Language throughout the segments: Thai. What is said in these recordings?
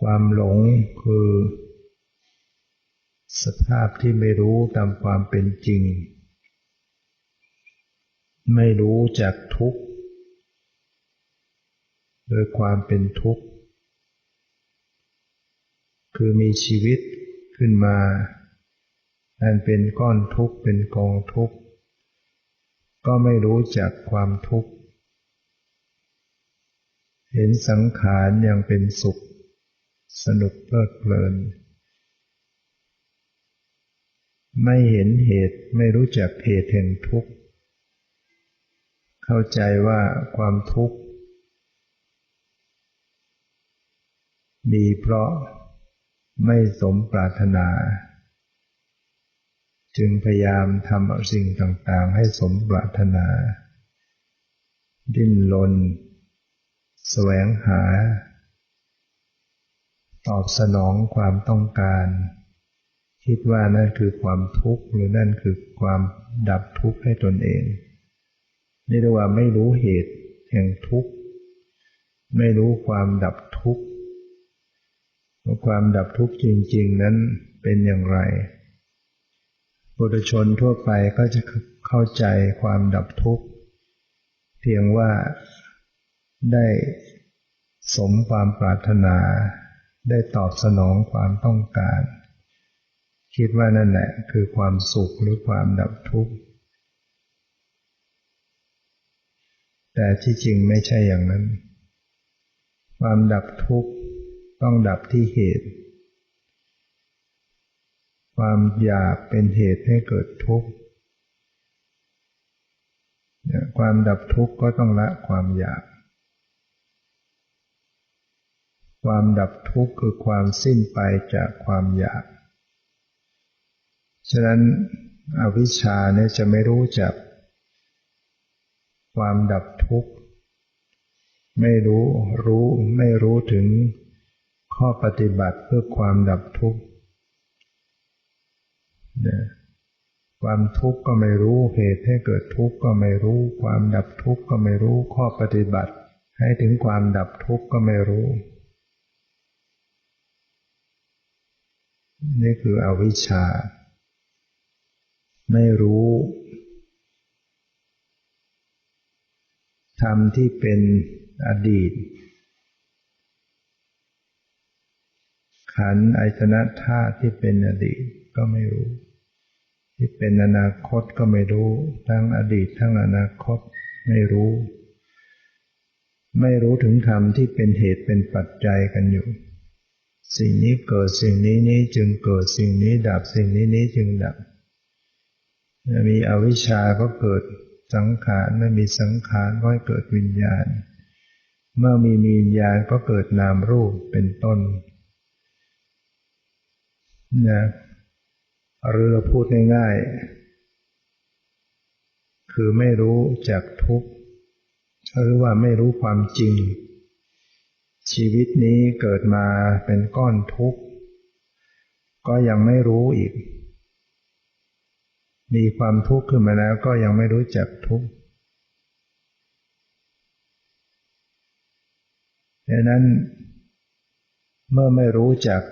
ความหลงคือ สภาพที่ไม่รู้ตามความเป็นจริง ไม่รู้จักทุกข์โดยความเป็นทุกข์ คือมีชีวิตขึ้นมาอันเป็นก้อนทุกข์เป็นกองทุกข์ ก็ไม่รู้จักความทุกข์ เห็นสังขารยังเป็นสุข สนุกเพลิดเพลิน ไม่เห็นเหตุไม่รู้จักเหตุแห่งทุกข์ เข้าใจว่าความทุกข์มีเพราะไม่สมปรารถนา จึงพยายามทำสิ่งต่างๆ ให้สมปรารถนา ดิ้นรนแสวงหา ตอบสนองความต้องการ คิดว่านั่นคือความทุกข์หรือนั่นคือความดับทุกข์ให้ตนเอง นี่เรียกว่าไม่รู้เหตุแห่งทุกข์ ไม่รู้ความดับทุกข์ว่าความดับทุกข์จริง ๆ นั้นเป็นอย่างไรบุตรชนทั่วไปก็จะเข้าใจความดับทุกข์ เพียงว่าได้สมความปรารถนา ได้ตอบสนองความต้องการ คิดว่านั่นแหละคือความสุขหรือความดับทุกข์ แต่ที่จริงไม่ใช่อย่างนั้น ความดับทุกข์ต้องดับที่เหตุ ความอยากเป็นเหตุให้เกิดทุกข์ความดับทุกข์ก็ต้องละความอยาก ความดับทุกข์คือความสิ้นไปจากความอยาก ฉะนั้นอวิชชาเนี่ยจะไม่รู้จัก ความดับทุกข์ ไม่รู้รู้ไม่รู้ถึงข้อปฏิบัติเพื่อความดับทุกข์ความทุกข์ก็ไม่รู้เหตุให้เกิดทุกข์ก็ไม่รู้ ความดับทุกข์ก็ไม่รู้ข้อปฏิบัติ ให้ถึงความดับทุกข์ก็ไม่รู้ นี่คืออวิชชา ไม่รู้ธรรมที่เป็นอดีต ขันอายตนะธาตุที่เป็นอดีตก็ไม่รู้ ที่เป็นอนาคตก็ไม่รู้ ทั้งอดีตทั้งอนาคตไม่รู้ ไม่รู้ถึงธรรมที่เป็นเหตุเป็นปัจจัยกันอยู่ สิ่งนี้เกิดสิ่งนี้นี้จึงเกิดสิ่งนี้ดับสิ่งนี้นี้จึงดับมีอวิชชาก็เกิดสังขารไม่มีสังขารก็เกิดวิญญาณ เมื่อมีมีวิญญาณก็เกิดนามรูปเป็นต้นนะหรือเราพูดง่ายๆ คือไม่รู้จักทุกข์หรือว่าไม่รู้ความจริง ชีวิตนี้เกิดมาเป็นก้อนทุกข์ ก็ยังไม่รู้อีก มีความทุกข์ขึ้นมาแล้วก็ยังไม่รู้จักทุกข์ดังนั้น เมื่อไม่รู้จัก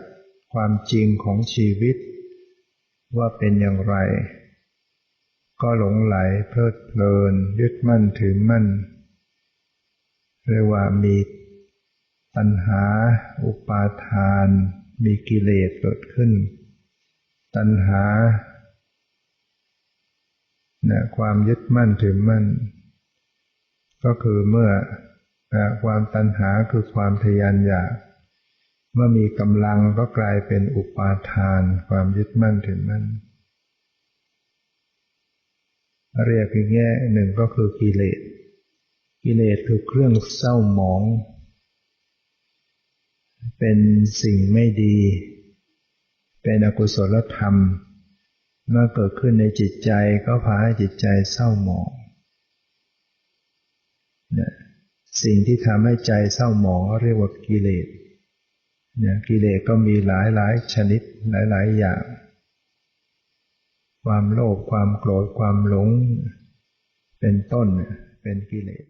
ความจริงของชีวิต ว่าเป็นอย่างไร ก็หลงไหลเพลิดเพลิน ยึดมั่นถือมั่นเรียกว่ามี ตัณหา อุปาทาน มีกิเลสเกิดขึ้น ตัณหาเนี่ยความยึดมั่นถือมั่น ก็คือเมื่อความตัณหาคือความทยานอยากเมื่อมีกำลังก็กลายเป็นอุปาทาน ความยึดมั่นถือมั่น เรียกอีกแง่หนึ่งก็คือกิเลส กิเลสคือเครื่องเศร้าหมอง เป็นสิ่งไม่ดี เป็นอกุศลธรรม เมื่อเกิดขึ้นในจิตใจก็พาให้จิตใจเศร้าหมองสิ่งที่ทำให้ใจเศร้าหมองเรียกว่ากิเลสเนี่ยกิเลสก็มีหลายหลายชนิดหลายหลายอย่าง ความโลภความโกรธความหลง เป็นต้นเป็นกิเลส